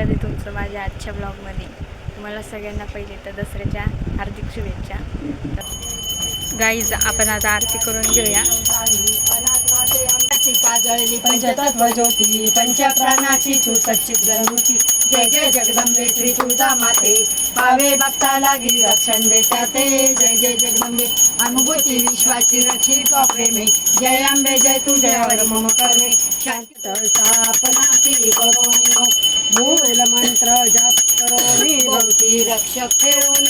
स्वागत आहे तुमचं माझ्या आजच्या ब्लॉगमध्ये. तुम्हाला सगळ्यांना पहिले तर दसऱ्याच्या हार्दिक शुभेच्छा. गाईज आपण आता आरती करून घेऊया. पाजळली पंचतत्व पंचप्राणाची तू सच्चित गणुती जय जय जगदंबे श्री तुळजा माते पावे भक्ताला गिरी रक्षण देता ते जय जय जगदंबे अनुभूती विश्वाची रक्षी तो प्रेमे जय अंबे जय तुझ्यावर मम कर्मे शांत स्थापना ती मूल मंत्र जप करोनी भोवती रक्षक ठेवून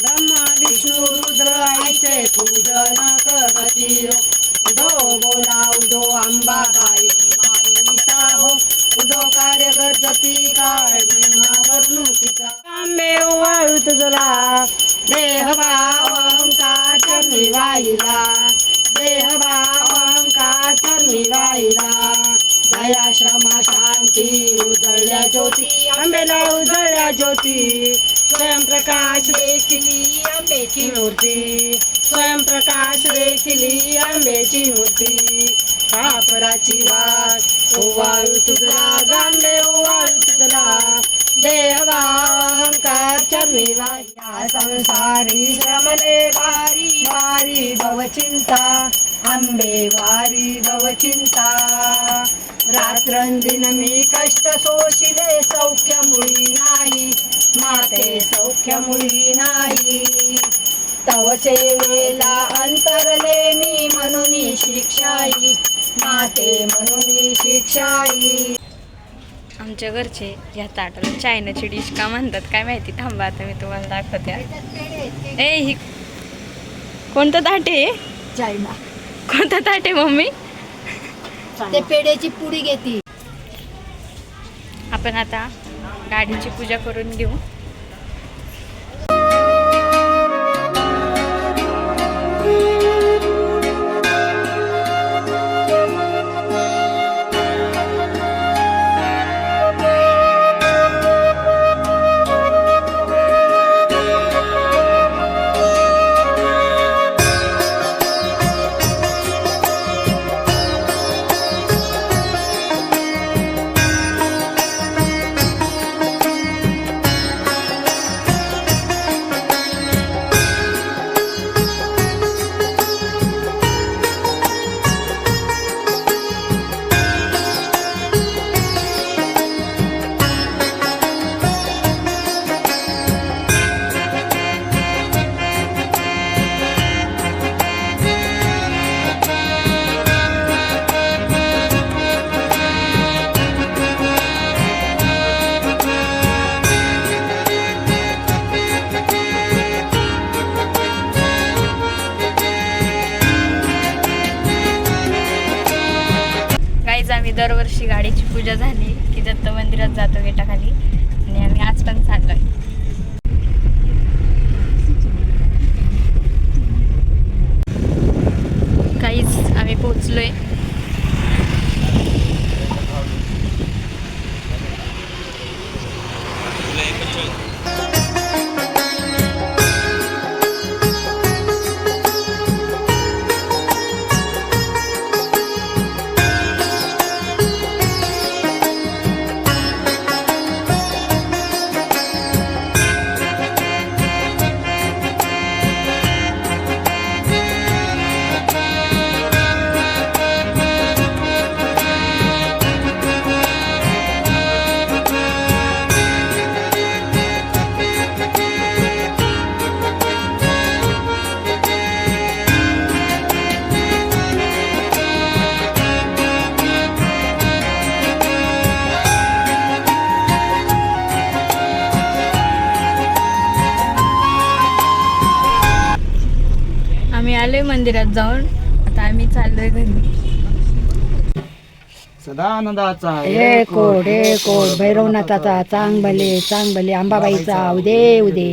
ब्रह्मा विष्णू रुद्र आईचे पूजन करती दो उदो बोला उदो अंबा बाई हो उदो कार्य करती काळ वर्णुकीचा आंबे वाळूत तुझला देह बा ओंकार चरणी वाहिला देह बा ओंकार चरणी मूर्ती. स्वयंप्रकाश देखिली आंब्याची मूर्ती. कापराची वाट. ओवाळू तुझला जांबे ओवाळू तुझला. देवा अहंकार चरणी वाह्या संसारी श्रमले वारी वारी भवचिंता आंबे वारी भवचिंता रात्रंदिन मी कष्ट सोशिले सौख्य मुळी नाही. माते सौख्य मुळी नाही. तवचे वेला अंतरले मी म्हणून शिक्षाई. माते म्हणून शिक्षाई. आमच्या घरचे या ताटाला चायनाची डिश का म्हणतात काय माहिती? थांबा आता मी तुम्हाला दाखवते. ए ही कोणतं ताट आहे? चायना. कोणतं ताट आहे मम्मी? ते पेड्याची पुडी घेती. आपण आता गाडीची पूजा करून घेऊ. आलोय मंदिरात जाऊन. आता आम्ही चाललोय घरी. सदानंदाचा हे कोड हे कोड भैरवनाथाचा चांग भले चांग भले अंबाबाईचा उदे. उदे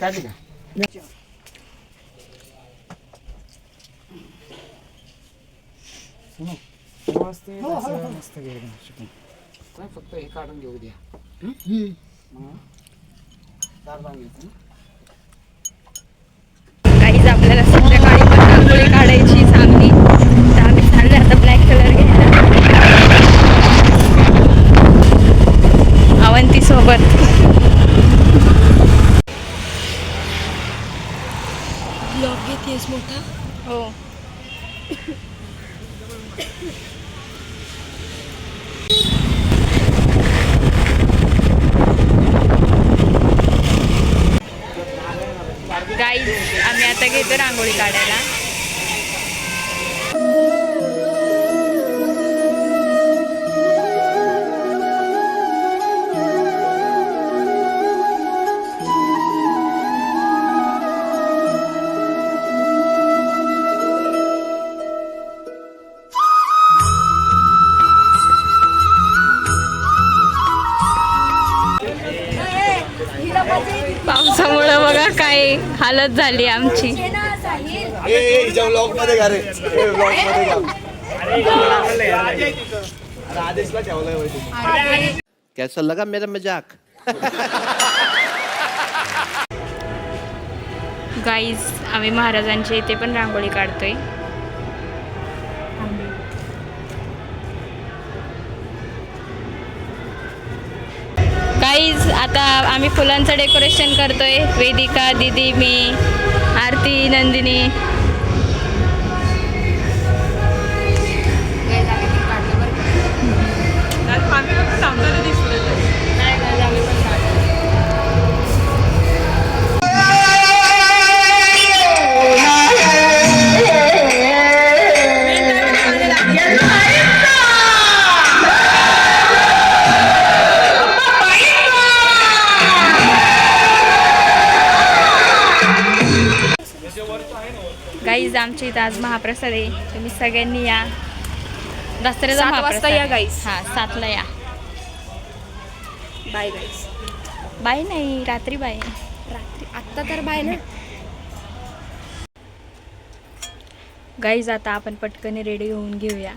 काढली का? सुनो, मस्त एकदम शिकून. काय फक्त हे काढून घेऊ द्या. मग दार लावून घ्यायचं ना. काहीच आपल्याला संध्याकाळी पण रांगोळी काढायची सांगली गाईज आम्ही रांगोळी काढायला. पावसामुळं बघा काय हालत झाली आमची. ब्लॉगमध्ये घा रे. ब्लॉगमध्ये घा आदेशला ठेवलंय माहिती कैसा लगा मेरा मजाक? गाईज आम्ही महाराजांच्या इथे पण रांगोळी काढतोय. गाईज आता आम्ही फुलांचं डेकोरेशन करतोय. वेदिका दिदी मी आरती नंदिनी. गाईज आमच्या इथं आज महाप्रसाद आहे. तुम्ही सगळ्यांनी या. दसऱ्याचा सात वाजता या, guys. हां सातला या. बाय गाईस बाय नाही रात्री बाय. रात्री. आत्ता तर बाय ना. गाईज आता आपण पटकन रेडी होऊन घेऊया.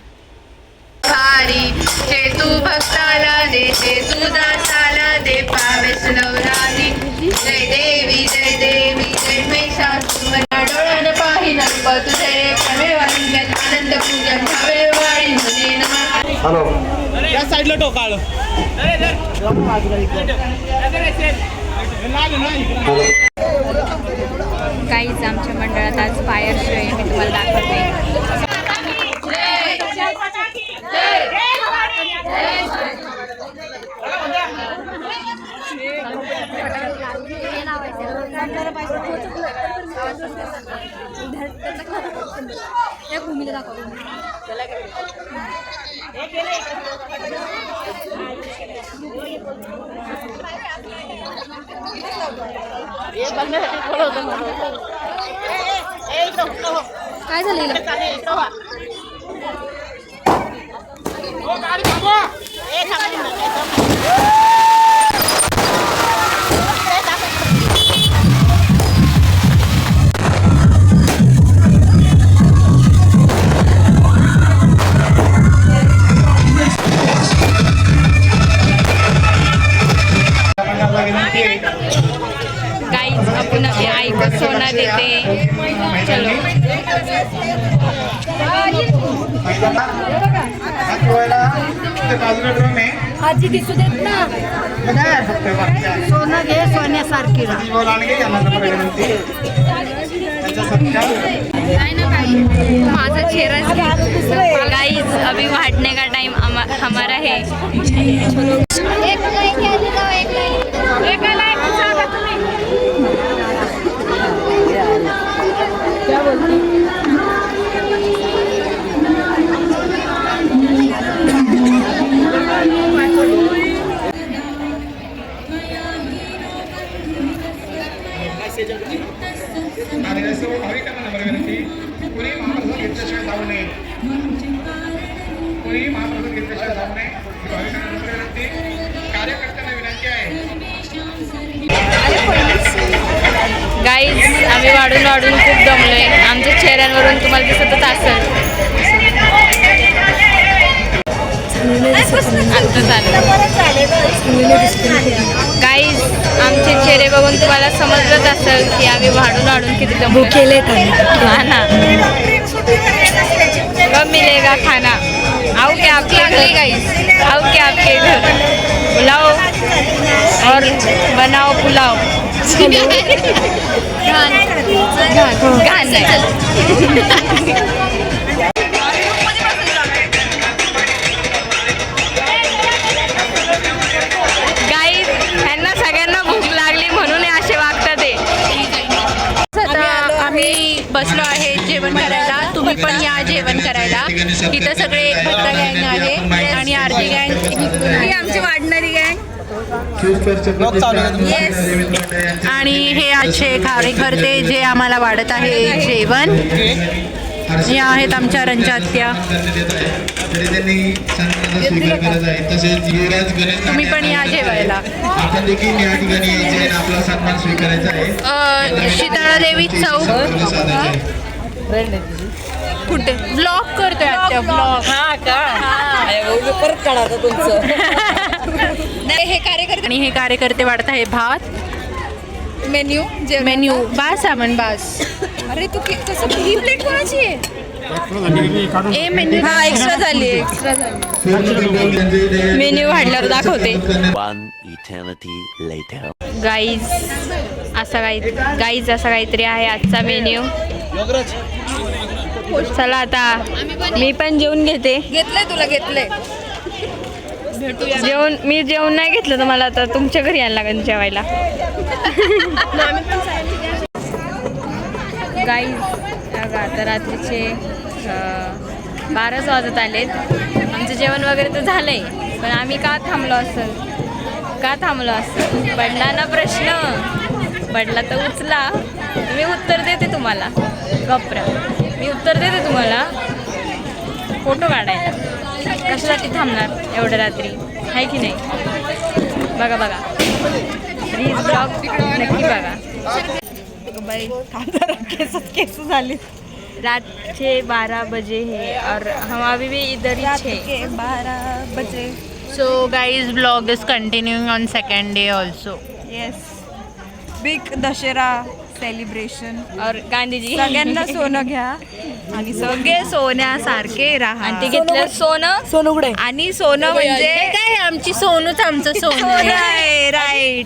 भारी जे तू भक्ताला देते तू दासाला दे पावेस नवरात्री. जय देवी जय देवी जय महिषासुर डोळ्याने पाहिन तुझे रे प्रेमे वाहिन्यात आनंद पूजन भावे वाणी म्हणे नमः. हॅलो या साईडला टोकाळ काहीच आमच्या मंडळात आज फायर शो आहे मी तुम्हाला दाखवते. काय झालं आजी दिसू देत ना. सोनं घे सोन्यासारखी माझा चेहरा गाईज अभी वाटने का टाइम हमारा है. आणि गाईज आमचे चेहरे बघून तुम्हाला समजलंच असेल की आम्ही वाढून वाढून किती दमलो केले हा ना. कब मिलेगा खाना. आओ क्या आपके घर? गाइस आओ क्या आपके घर? बुलाओ. और बनाओ पुलाव गान गान करायला. इथं सगळे भद्रा गँग आहे आणि आरती गँग ही आमची वाढणारी गँग. आणि हे आजचे खारेकर्ते जे आम्हाला वाढत आहे जेवण. या आहेत आमच्या रंजात्या तुम्ही पण या जेवायला. शीतळा देवी चौक. कुठे? ब्लॉग करतोय आता ब्लॉग हे कार्यकर्ते आणि हे कार्यकर्ते वाढत आहे भात. मेन्यू मेन्यू बास सामान बास. अरे तू कि- कसं ही प्लेट कोणाची आहे? ए मेन्यू हा एक्स्ट्रा झाली. एक्स्ट्रा झाली. मेन्यू वाढल्यावर दाखवते. One eternity later. गाईज असा काही गाईज असा काहीतरी आहे आजचा मेन्यू चला आता मी पण जेवून घेते. घेतलंय तुला घेतलंय. जेवण मी जेवण नाही घेतलं तर मला आता तुमच्या घरी यायला लागेल जेवायला. बघा आता रात्रीचे बाराच वाजत आलेत. आमचं जेवण वगैरे तर झालंय पण आम्ही का थांबलो असेल? का थांबलो असेल? पडला ना प्रश्न. पडला तर उचला. मी उत्तर देते तुम्हाला. गप्रा. मी उत्तर देते तुम्हाला. फोटो काढायला कशासाठी थांबणार एवढ्या रात्री? आहे की नाही? बघा बघा. प्लीज ब्लॉग नक्की बघा. बाई केस केस झाले रात के बारह बजे है और हम अभी भी इधर ही थे बारह बजे. So guys vlog is continuing on second day also yes big Dussehra celebration और गांधी जी सगळ्यांना सोनं घ्या. आणि सगळे सोन्यासारखे राहा. आणि ते घेतलं सोनं सोनं आणि सोनं म्हणजे काय आमची सोनूच आमचं सोनं. आहे. राईट.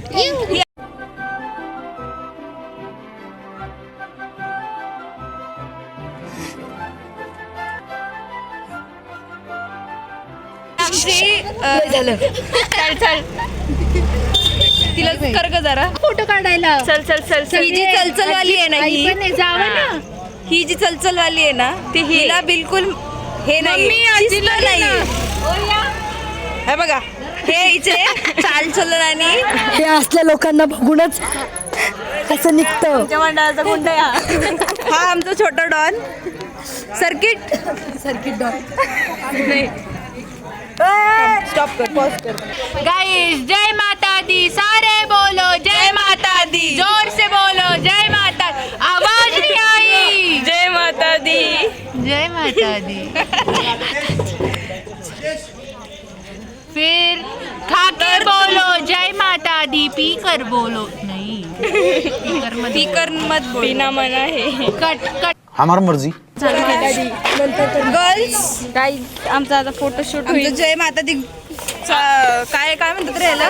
अ, चल चल. तिला कर ग जरा. फोटो काढायला. चल चल चल चल. ही जी चलचलवाली आहे ना ही. जावा ना. ही जी चलचलवाली आहे ना ती हिला बिलकुल हे नाही. मम्मी, शिस्त नाही. हे बघा हे हिचे चालचलन आणि हे असल्या लोकांना बघूनच कसं निघतं. मंडळाचा गुंड आहे हा. हा आमचा छोटा don. Circuit. Circuit dog stop कर पॉज कर. गाइस जय माता दी सारे माता दी फिर खा के बोलो जय माता दी पी कर बोलो. नहीं पी कर मत स्पीकर मत बोल. बिना मना है कट कट. हमारा मर्जी. गर्ल्स काही आमचा आता फोटोशूट जय माता दी. काय काय म्हणतात रे याला?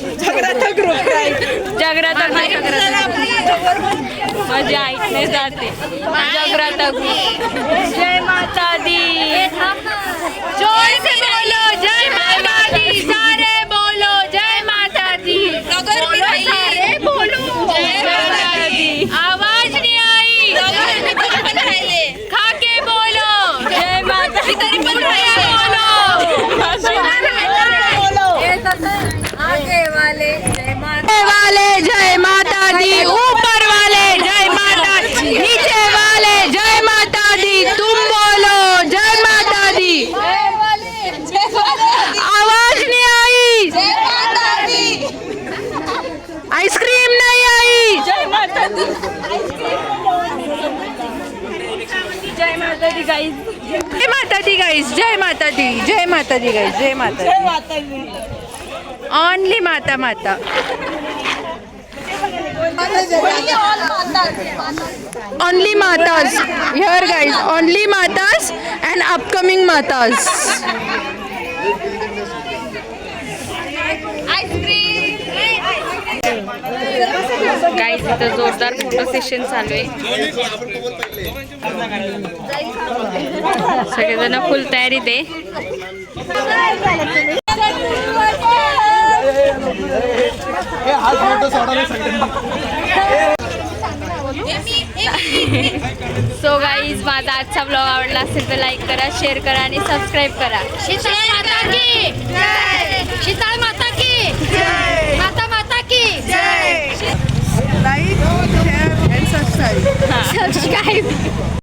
जागृत ग्रुप. जागराता माझी ऐकणे जाते जागराता जय माता दी. जोर से बोलो जय माता दी सारे बोलो जय माता दी बोलो सारे बोलो जय माता दी आवाज नहीं आई खा के बोलो जय माता दी तरी पण बोलो वाले जय माता दी ऊपर वाले जय माता नीचे वाले जय माता दी तुम बोलो जय माता दी आवाज नहीं आई आइसक्रीम नहीं आई जय माता दी जय माता दी गाईज जय माता दी गाइस जय माता दी जय माता दी गाइस जय माता दी ओनली माता माता only matas here guys only matas and upcoming matas guys इथं जोरदार फोटो सेशन चालू आहे. सगळेजण फुल तयारीत दे सो गाईज माझा आजचा ब्लॉग आवडला असेल तर लाईक करा शेअर करा आणि सबस्क्राईब करा. शीतळ माता माता की लाईक शेअर अँड